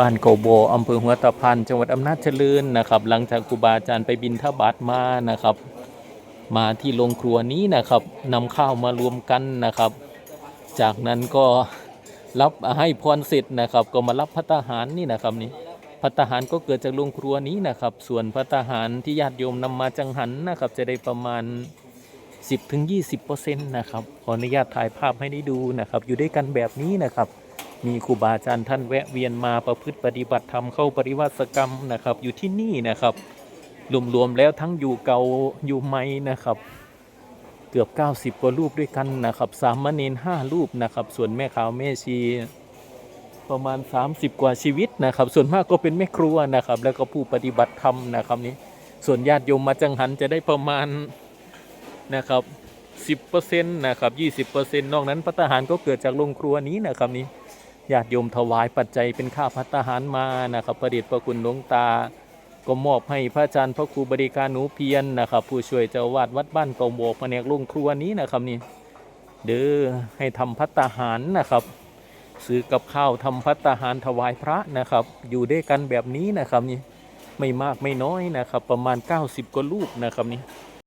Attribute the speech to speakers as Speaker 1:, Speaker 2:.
Speaker 1: บ้านโกโบอำเภอหัวตะพานจังหวัดอำนาจเจริญนะครับ หลังจากครูบาอาจารย์ไปบินทบาทมานะครับ มาที่โรงครัวนี้นะครับนำข้าวมารวมกันนะครับ จากนั้นก็รับให้พรเสร็จนะครับ ก็มารับพัตหารนี่นะครับนี่พัตหารก็เกิดจากโรงครัวนี้นะครับ ส่วนพัตหารที่ญาติโยมนำมาจังหันนะครับ จะได้ประมาณ 10-20%นะครับขออนุญาตถ่ายภาพให้ได้ดูนะครับ อยู่ด้วยกันแบบนี้นะครับ มีครูบาอาจารย์ท่านแวะเวียนมาประพฤติปฏิบัติธรรมเข้าปริวัติกรรมนะครับ อยู่ที่นี่นะครับรวมๆแล้วทั้งอยู่เก่าอยู่ใหม่นะครับ เกือบ 90 กว่ารูปด้วยกันนะครับสามเณรห้ารูปนะครับ ส่วนแม่ขาวแม่ชีประมาณ 30 กว่าชีวิตนะครับ ส่วนมากก็เป็นแม่ครัวนะครับ แล้วก็ผู้ปฏิบัติธรรมนะครับนี้ ส่วนญาติโยมมาจังหันจะได้ประมาณนะครับ10%นะครับ20%นอกนั้นพัตาหารก็เกิดจากโรงครัวนี้นะครับนี้ ญาติโยมถวายปัจจัยเป็นค่าพัตตาหารมานะครับประเดชพระคุณหลวงตา ก็มอบให้พระอาจารย์พระครูบริการหนูเพียรนะครับ ผู้ช่วยเจ้าวาดวัดบ้านเกาโบกแผนกโรงครัวนี้นะครับนี่เด้อให้ทำพัตตาหารนะครับ ซื้อกับข้าวทำพัตตาหารถวายพระนะครับ อยู่ด้วยกันแบบนี้นะครับนี่ไม่มากไม่น้อยนะครับ ประมาณ 90กว่ารูปนะครับนี่